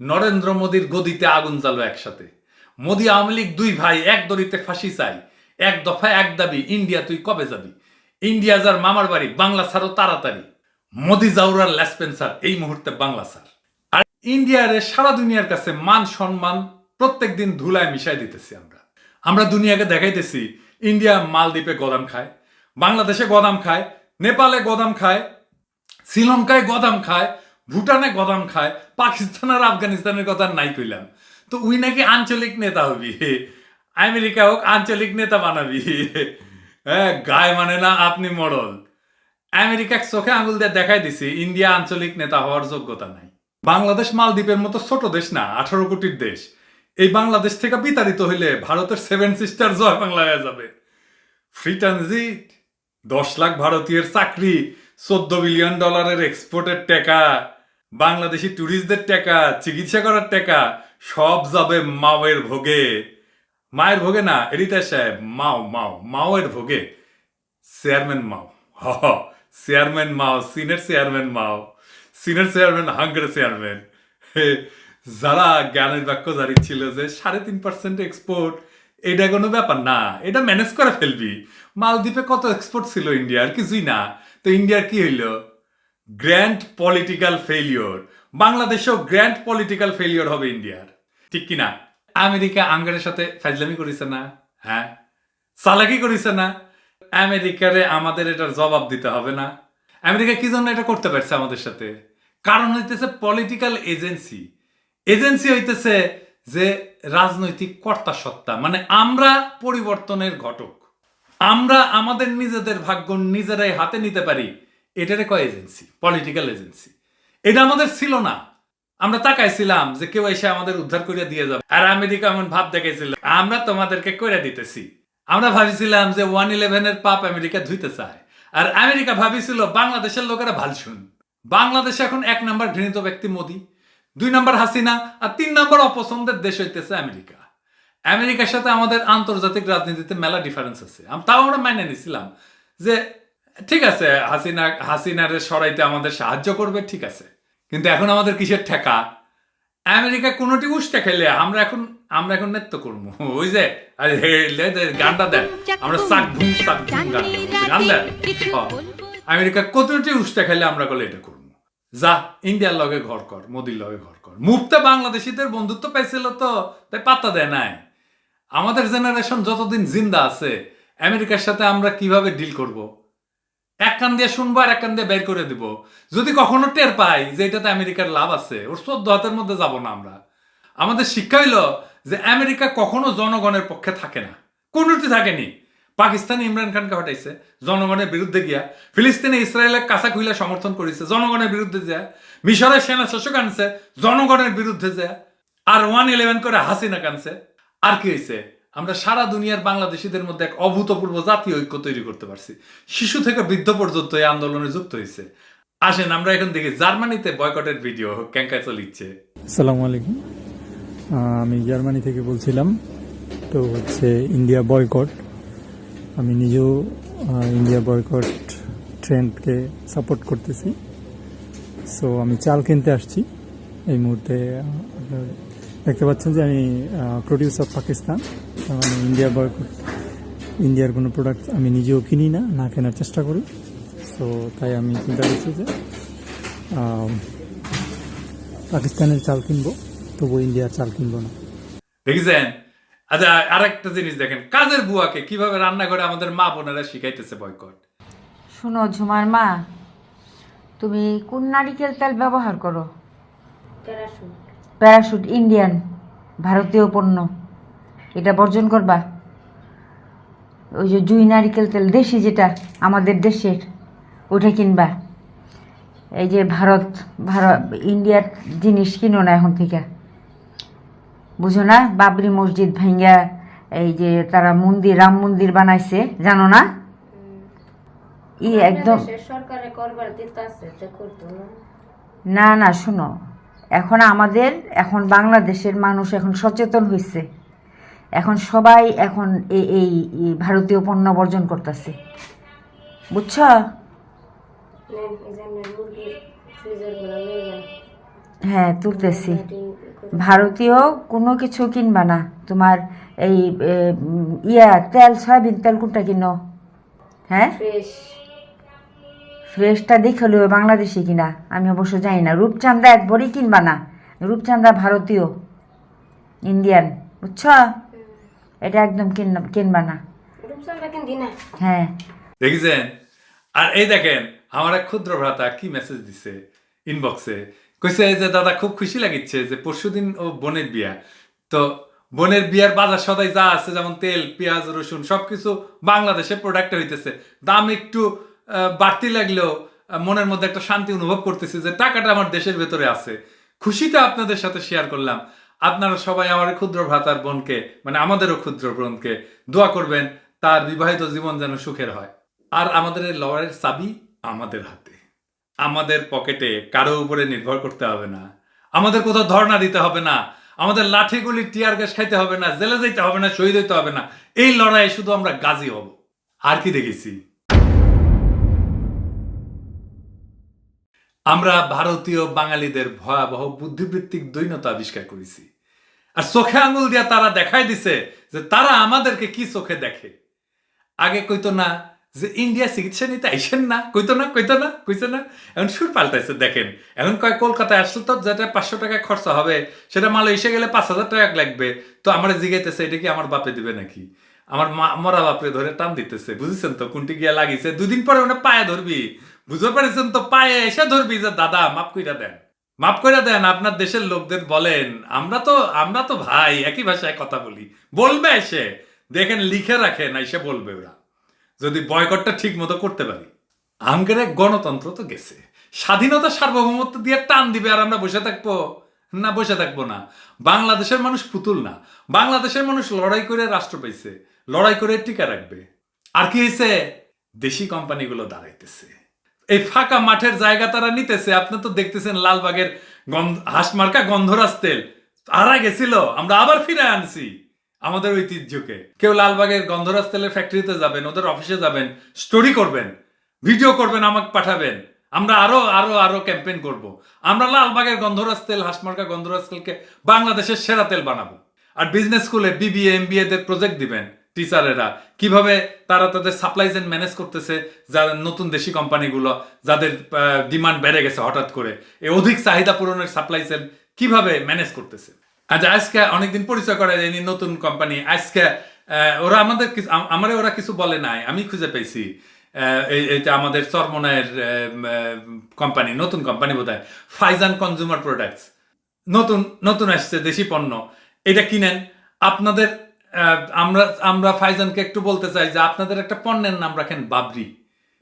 নরেন্দ্র মোদীর গদিতে আগুন জ্বালো একসাথে। মোদী আওয়ামী লীগ দুই ভাই এক দড়িতে ফাঁসি চাই এক দফায় এক দাবি, ইন্ডিয়া তুই কবে যাবি? ইন্ডিয়া যার মামার বাড়ি, বাংলা ছাড়ো তাড়াতাড়ি। মোদি জাউরার ল্যাসপেন্সার এই মুহূর্তে বাংলা স্যার। আর ইন্ডিয়ারে সারা দুনিয়ার কাছে মান, সম্মান প্রত্যেক দিন ধুলায় মিশাই দিতেছি আমরা। আমরা দুনিয়াকে দেখাইতেছি, ইন্ডিয়া মালদ্বীপে গদাম খায়, বাংলাদেশে গদাম খায়, নেপালে গদাম খায়, শ্রীলঙ্কায় গদাম খায় ভুটানে গদাম খায়, পাকিস্তান আর আফগানিস্তানের কথা নাই কইলাম। তো উই নাকি আঞ্চলিক নেতা হবি? আমেরিকা হোক, আঞ্চলিক নেতা বানাবি। হ্যাঁ গায়ে মানে না আপনি মডল আমেরিকা চোখে আঙুল দিয়ে দেখাই দিছি, ইন্ডিয়া আঞ্চলিক নেতা হওয়ার যোগ্যতা নাই। বাংলাদেশ মালদ্বীপের মতো ছোট দেশ না, আঠারো কোটির দেশ। এই বাংলাদেশ থেকে বিতাড়িত হইলে ভারতের সেভেন সিস্টার জয় বাংলা হয়ে যাবে। ফ্রি ট্রানজিট, দশ লাখ ভারতীয়ের চাকরি, চোদ্দ বিলিয়ন ডলারের এক্সপোর্টের টাকা। বাংলাদেশি ট্যুরিস্টদের টাকা, চিকিৎসা করার টাকা, সব যাবে মাওয়ের ভোগে। মায়ের ভোগে না, এরিতা সাহেব, মাও মাও, মাওয়ের ভোগে। চেয়ারম্যান মাও, হ chairman Mao, senior chairman Mao, senior chairman, হাঙ্গের chairman. যারা জ্ঞানের বাক্য জারি ছিল যে সাড়ে তিন পার্সেন্ট এক্সপোর্ট এটা কোনো ব্যাপার না, এটা ম্যানেজ করে ফেলবি। মালদ্বীপে কত এক্সপোর্ট ছিল ইন্ডিয়ার কিছুই না। তো ইন্ডিয়ার কি হইল? গ্র্যান্ড পলিটিক্যাল ফেলিওর বাংলাদেশেও গ্র্যান্ড পলিটিক্যাল ফেলিওর হবে ইন্ডিয়ার ঠিক কিনা? আমেরিকা আঙ্গারের সাথে ফাইজলামি করেছে না? হ্যাঁ। চালাকি করেছে না? আমেরিকারে আমাদের এটার জবাব দিতে হবে না। আমেরিকা কি জন্য এটা করতে পারছে আমাদের সাথে? কারণ হইতেছে পলিটিক্যাল এজেন্সি এজেন্সি হইতেছে যে রাজনৈতিক কর্তা সত্তা মানে আমরা পরিবর্তনের ঘটক। আমরা আমাদের নিজেদের ভাগ্য নিজেরাই হাতে নিতে পারি। এটারে কয় এজেন্সি? পলিটিক্যাল এজেন্সি এটা আমাদের ছিল না। আমরা তাকাইছিলাম যে কেউ এসে আমাদের উদ্ধার করে দিয়ে যাবে। আর আমেরিকা এমন ভাব দেখাইছিল আমরা তোমাদেরকে করে দিতেছি। আমরা ভাবিছিলাম যে ওয়ান ইলেভেনের পাপ আমেরিকা ধুইতে চায়। আর আমেরিকা ভাবিছিল বাংলাদেশের লোকেরা ভালো শুন বাংলাদেশে এখন এক নম্বর ঘৃণিত ব্যক্তি মোদি, দুই নম্বর হাসিনা, আর তিন নম্বর অপছন্দের দেশ হইতেছে আমেরিকা। আমেরিকার সাথে আমাদের আন্তর্জাতিক রাজনীতিতে মেলা ডিফারেন্স আছে। তাও আমরা মেনে নিছিলাম যে ঠিক আছে, হাসিনা, হাসিনারে সরাইতে আমাদের সাহায্য করবে, ঠিক আছে। কিন্তু এখন আমাদের কিসের ঠেকা? আমেরিকা কোনোটি উষ্টা খেলে আমরা এখন আমরা এখন নৃত্য করব। ওই যে গানটা দেন। আমরা সাক ভুম সাক ভুম গান দেন। আমেরিকা কতটি উষ্টা খেলে আমরা বলে এটা করব। যা, ইন্ডিয়ার লগে ঘর কর, মোদির লগে ঘর কর। মুক্তা বাংলাদেশিদের বন্ধুত্ব পাইছিল তো, তাই পাত্তা দেয় নাই। আমাদের জেনারেশন যতদিন জিন্দা আছে, আমেরিকার সাথে আমরা কীভাবে ডিল করব? এক কান দিয়ে শুনব আর এক কান দিয়ে বের করে দিব। যদি কখনো টের পাই যে এটাতে আমেরিকার লাভ আছে, ওর চোদ্দ হাতের মধ্যে যাব না আমরা। আমাদের শিক্ষা হইল যে আমেরিকা কখনো জনগণের পক্ষে থাকে না। কোনোটি থাকেনি। পাকিস্তান ইমরান খানকে হটাইছে, জনগণের বিরুদ্ধে গিয়া। ফিলিস্তিনে ইসরায়েলের কাঁচা খুইলা সমর্থন করেছে, জনগণের বিরুদ্ধে যা মিশরের সেনা শাসক আনছে, জনগণের বিরুদ্ধে যা আর ওয়ান ইলেভেন করে হাসিনা কানছে আর কি হয়েছে আমরা সারা দুনিয়ার বাংলাদেশিদের মধ্যে এক অভূতপূর্ব জাতীয় ঐক্য তৈরি করতে পারছি। শিশু থেকে বৃদ্ধ পর্যন্ত এই আন্দোলনে যুক্ত হয়েছে। আসেন, আমরা এখন দেখি জার্মানিতে বয়কটের ভিডিও। ক্যাঙ্কায় চলিচ্ছে। আসসালামু আলাইকুম। আমি জার্মানি থেকে বলছিলাম, তো হচ্ছে ইন্ডিয়া বয়কট। আমি নিজেও ইন্ডিয়া বয়কট ট্রেন্ডকে সাপোর্ট করতেছি। সো আমি চাল কিনতে আসছি। এই মুহূর্তে দেখতে পাচ্ছেন যে আমি প্রডিউস অফ পাকিস্তান আমি ইন্ডিয়া বয়কট ইন্ডিয়ার কোনো প্রোডাক্ট আমি নিজেও কিনি না না কেনার চেষ্টা করি। সো তাই আমি চিন্তা করছি যে পাকিস্তানের চাল কিনবো তবু ইন্ডিয়ার চাল কিনবো না। দেখেছেন? আচ্ছা আর একটা জিনিস দেখেন কাজের বুয়াকে কীভাবে রান্না করে আমাদের মা বোনেরা শিখাইতেছে বয়কট শোনো ঝুমার মা তুমি কোন নারিকেল তেল ব্যবহার করো? প্যারাশুট। প্যারাশুট ইন্ডিয়ান ভারতীয় পণ্য। এটা বর্জন করবা? ওই যে জুই নারিকেল তেল দেশি যেটা আমাদের দেশের ওটা কিনবা। এই যে ভারত ভারত ইন্ডিয়ার জিনিস কিনো না এখন থেকে। বুঝো না? বাবরি মসজিদ ভাঙ্গা এই যে তারা মন্দির রাম মন্দির বানাইছে জানো না? ই একদম না। না শোনো। এখন আমাদের এখন বাংলাদেশের মানুষ এখন সচেতন হয়েছে এখন সবাই এখন এই ভারতীয় পণ্য বর্জন করতেছে। বুঝছ? হ্যাঁ তুলতেছি। ভারতীয় কোনো কিছু কিনবা না। তোমার এই ইয়া তেল সয়াবিন তেল কোনটা কিনো? হ্যাঁ? ফ্রেশটা দেখে হলেও বাংলাদেশি কিনা। আমি অবশ্য জানি না। রূপচাঁদা একবারই কিনবা না। রূপচাঁদা ভারতীয়। ইন্ডিয়ান বুঝছ? এটা একদম কিনবা না। হ্যাঁ। দেখেছেন? আর এই দেখেন আমার এক ক্ষুদ্র ভ্রাতা কি মেসেজ দিছে ইনবক্সে কইছে যে দাদা খুব খুশি লাগিচ্ছে যে পরশুদিন ও বোনের বিয়া। তো বোনের বিয়ার বাজার সদাই যা আছে যেমন তেল পেঁয়াজ রসুন সবকিছু বাংলাদেশে প্রোডাক্ট হইতেছে। দাম একটু আহ, বাড়তি লাগলেও মনের মধ্যে একটা শান্তি অনুভব করতেছি যে টাকাটা আমার দেশের ভেতরে আছে। খুশিতে আপনাদের সাথে শেয়ার করলাম। আপনারা সবাই আমার ক্ষুদ্র ভ্রাতার বোনকে মানে আমাদেরও ক্ষুদ্র বোনকে দোয়া করবেন, তার বিবাহিত জীবন যেন সুখের হয়। আর আমাদের এই লড়াইয়ের চাবি আমাদের হাতে। আমাদের পকেটে কারও উপরে নির্ভর করতে হবে না। আমাদের কোথাও ধর্ণা দিতে হবে না। আমাদের লাঠিগুলি, টিয়ার গ্যাস খাইতে হবে না, জেলে যেতে হবে না, শহীদ হইতে হবে না। এই লড়াইয়ে শুধু আমরা গাজী হব। আর কি দেখেছি? আমরা ভারতীয় বাঙালিদের ভয়াবহ বুদ্ধিবৃত্তিক দৈনতা আবিষ্কার করেছি। আর চোখে আঙুল দিয়া তারা দেখাই দিছে যে তারা আমাদেরকে কি চোখে দেখে। আগে কইতো না যে ইন্ডিয়া চিকিৎসা নিতে আইসেন না। কইতো না কইতো না, কইছে না। এখন সুর পাল্টাইছে, দেখেন। এখন কয়, কলকাতায় আসলে তো যেটা পাঁচশো টাকা খরচা হবে, সেটা মাল এসে গেলে পাঁচ হাজার টাকা লাগবে। তো আমার জিগাইতেছে, এটা কি আমার বাপে দিবে নাকি? আমার মা- মরা বাপে ধরে টান দিতেছে। বুঝেছেন তো? কোনটি গিয়া লাগিছে? দুদিন পরে ওটা পায়ে ধরবি। বুঝতে পারছেন তো? পায়ে এসে ধরবি যে, দাদা মাপ কইরা দেন। মাফ করে দেন, আপনার দেশের লোকদের বলেন, আমরা তো আমরা তো ভাই, একই ভাষায় কথা বলি। বলবে এসে। দেখেন, লিখে রাখেন এসে বলবে ওরা। যদি বয়কটটা ঠিক মতো করতে পারি। আঙ্কের গণতন্ত্র তো গেছে। স্বাধীনতা সার্বভৌমত্ব দিয়ে টান দিবে আর আমরা বসে থাকব? না, বসে থাকব না। বাংলাদেশের মানুষ পুতুল না। বাংলাদেশের মানুষ লড়াই করে রাষ্ট্র পাইছে। লড়াই করে টিকা রাখবে। আর কি হয়েছে দেশি কোম্পানিগুলো দাঁড়াইতেছে। এই ফাঁকা মাঠের জায়গা তারা নিতেছে, আপনি তো দেখতেছেন লালবাগের হাঁসমার্কা গন্ধরাজ তেল। হারা গেছিল, আমরা আবার ফিরে আনছি আমাদের ঐতিহ্যকে। কেউ লালবাগের গন্ধরাজ তেলের ফ্যাক্টরিতে যাবেন, ওদের অফিসে যাবেন স্টোরি করবেন ভিডিও করবেন, আমাকে পাঠাবেন। আমরা আরও আরও আরও ক্যাম্পেইন করব। আমরা লালবাগের গন্ধরাজ তেল হাঁসমার্কা গন্ধরাজ তেলকে বাংলাদেশের সেরা তেল বানাবো। আর বিজনেস স্কুলে বিবিএ এমবিএ দের প্রজেক্ট দিবেন। টিচারেরা কীভাবে তারা তাদের সাপ্লাই চেন ম্যানেজ করতেছে যারা নতুন দেশি কোম্পানিগুলো যাদের ডিমান্ড বেড়ে গেছে হঠাৎ করে এই অধিক চাহিদা পূরণের সাপ্লাই চেন কীভাবে ম্যানেজ করতেছে? আচ্ছা আজকে অনেকদিন পরিচয় করা যায়নি নতুন কোম্পানি আজকে ওরা আমাদের আমারে ওরা কিছু বলে নাই, আমি খুঁজে পেয়েছি এটা আমাদের চরমনায়ের কোম্পানি নতুন কোম্পানি বোধ হয় ফাইজান কনজিউমার প্রোডাক্টস নতুন নতুন আসছে দেশি পণ্য, এটা কিনেন, আপনাদের আমরা আমরা ফাইজানকে একটু বলতে চাই যে আপনাদের একটা পণ্যের নাম রাখেন বাবরি।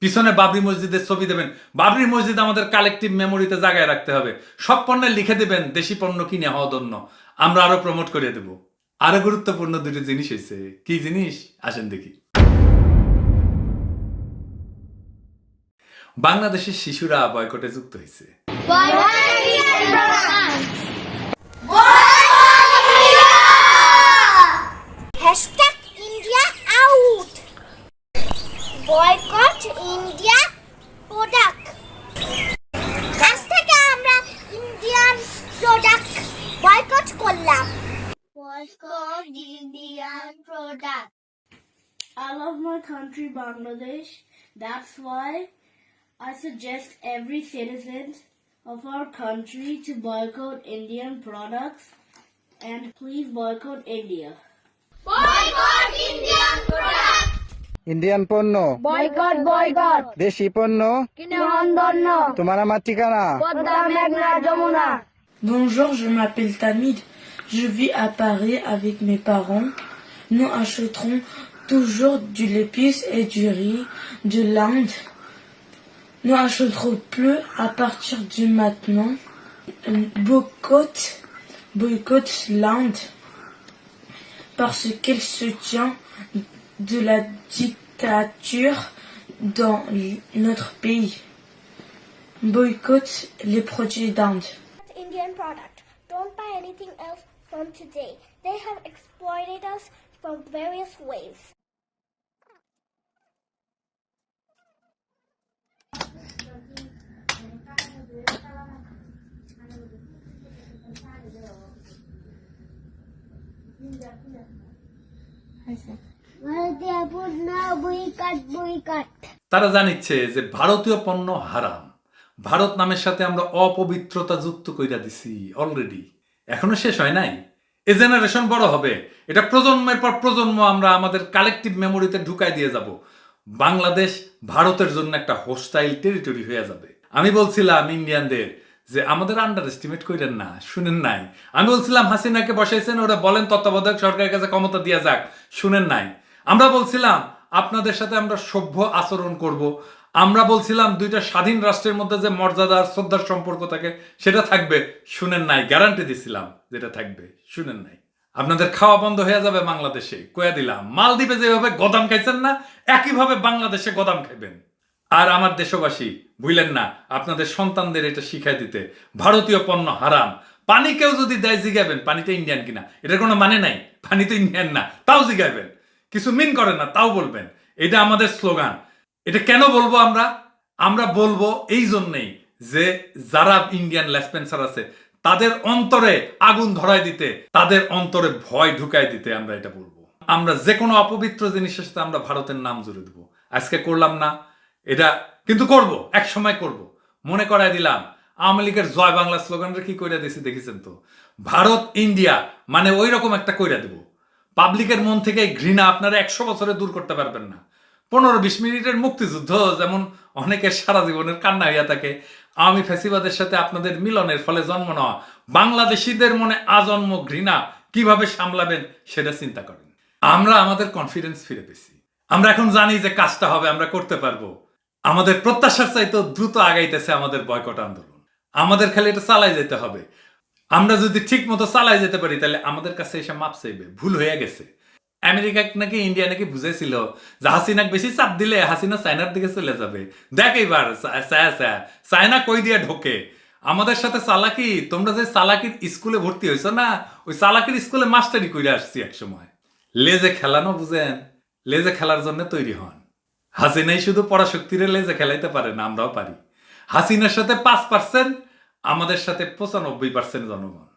পিছনে বাবরি মসজিদের ছবি দেবেন। বাবরি মসজিদ আমাদের কালেকটিভ মেমোরিতে জায়গায় রাখতে হবে। সব পণ্যে লিখে দেবেন, দেশি পণ্য কিনে হওয়া ধন্য আমরা আরও প্রমোট করে দেব। আরও গুরুত্বপূর্ণ দুটি জিনিস হয়েছে কি জিনিস? আসেন দেখি। বাংলাদেশের শিশুরা বয়কটে যুক্ত হয়েছে Boycott India product. আজ থেকে আমরা ইন্ডিয়ান প্রোডাক্ট বয়কট করলাম boycott Indian product I love my country, Bangladesh. That's why I suggest every citizen of our country to boycott Indian products and please boycott India. Boycott Indian product Indian পণ্য Boycott, boycott! দেশি পণ্য তোমার আমার ঠিকানা Bonjour, je m'appelle Tamid. Je vis à Paris avec mes parents. Nous achèterons toujours du l'épice et du riz de l'Inde. Nous achèterons plus à partir du maintenant. Boycott, boycott l'Inde parce qu'elle soutient de la dictature dans notre pays. Boycott les produits d'Inde. Indian product. Don't buy anything else from today. They have exploited us from various ways. তারা জানিচ্ছে যে ভারতীয় পণ্য হারাম। ভারত নামের সাথে আমরা অপবিত্রতা যুক্ত কইরা দিছি অলরেডি এখনও শেষ হয় নাই? এ জেনারেশন বড় হবে। এটা প্রজন্মের পর প্রজন্ম আমরা আমাদের কালেকটিভ মেমোরিতে ঢুকাই দিয়ে যাব। বাংলাদেশ ভারতের জন্য একটা হোস্টাইল টেরিটরি হয়ে যাবে। আমি বলছিলাম ইন্ডিয়ানদের যে আমাদের আন্ডার এস্টিমেট করেন না, শুনেন নাই। আমি বলছিলাম হাসিনাকে বসাইছেন, ওরা বলেন তত্ত্বাবধায়ক সরকারের কাছে ক্ষমতা দিয়া যাক, শুনেন নাই। আমরা বলছিলাম, আপনাদের সাথে আমরা সভ্য আচরণ করব। আমরা বলছিলাম, দুইটা স্বাধীন রাষ্ট্রের মধ্যে যে মর্যাদা শ্রদ্ধার সম্পর্ক থাকে, সেটা থাকবে। শুনেন নাই গ্যারান্টি দিছিলাম যেটা থাকবে। শুনেন নাই। আপনাদের খাওয়া বন্ধ হয়ে যাবে বাংলাদেশে, কয়া দিলাম। মালদ্বীপে যেভাবে গদাম খাইছেন না, একইভাবে বাংলাদেশে গদাম খাইবেন। আর আমার দেশবাসী বুঝলেন না, আপনাদের সন্তানদের এটা শিখাই দিতে। ভারতীয় পণ্য হারাম। পানি কেউ যদি দেয় জিগাবেন পানিতে ইন্ডিয়ান কিনা। এটার কোনো মানে নাই। পানি তো ইন্ডিয়ান না, তাও জিগাবেন কিছু মিন করে না, তাও বলবেন। এটা আমাদের স্লোগান এটা কেন বলব আমরা? আমরা বলব এই জন্যেই যে যারা ইন্ডিয়ান লেসপেন্সার আছে, তাদের অন্তরে আগুন ধরায় দিতে, তাদের অন্তরে ভয় ঢুকাই দিতে আমরা এটা বলব। আমরা যে কোনো অপবিত্র জিনিসের সাথে আমরা ভারতের নাম জুড়ে দেবো। আজকে করলাম না, এটা কিন্তু করব, এক সময় করব। মনে করায় দিলাম, আওয়ামী লীগের জয় বাংলা স্লোগানটা কি কইরা দিছি, দেখেছেন তো? ভারত ইন্ডিয়া মানে ওই রকম একটা কইরা দেব। পাবলিকের মন থেকে ঘৃণা আপনারা একশো বছরে দূর করতে পারবেন না। পনেরো বিশ মিনিটের মুক্তিযুদ্ধ যেমন অনেকের সারা জীবনের কান্না হইয়া থাকে আওয়ামী ফ্যাসিবাদের সাথে আপনাদের মিলনের ফলে জন্ম নেওয়া বাংলাদেশিদের মনে আজন্ম ঘৃণা কীভাবে সামলাবেন সেটা চিন্তা করেন। আমরা আমাদের কনফিডেন্স ফিরে পেয়েছি। আমরা এখন জানি যে কাজটা হবে, আমরা করতে পারব। আমাদের প্রত্যাশার চাইতে দ্রুত আগাইতেছে আমাদের বয়কট আন্দোলন। আমাদের খালি এটা চালাই যেতে হবে। আমরা যদি ঠিক মতো চালাই যেতে পারি, তাহলে আমাদের কাছে এসে মাপ চাইবে। ভুল হয়ে গেছে। আমেরিকা নাকি ইন্ডিয়া নাকি বুঝেছিল যে হাসিনাক বেশি চাপ দিলে হাসিনা চায়নার দিকে চলে যাবে। দেখ এইবার, চা- চা- চা- চায়না কই দিয়ে ঢোকে? আমাদের সাথে চালাকি? তোমরা যে চালাকির স্কুলে ভর্তি হয়েছো না, ওই চালাকির স্কুলে মাস্টারি করে আসছি এক সময়। লেজে খেলানো বুঝেন, লেজে খেলার জন্য তৈরি হন। হাসিনাই শুধু পরাশক্তিরে লেজে খেলাইতে পারে না, আমরাও পারি। হাসিনার সাথে পাঁচ পার্সেন্ট আমাদের সাথে পঁচানব্বই পার্সেন্ট জনগণ।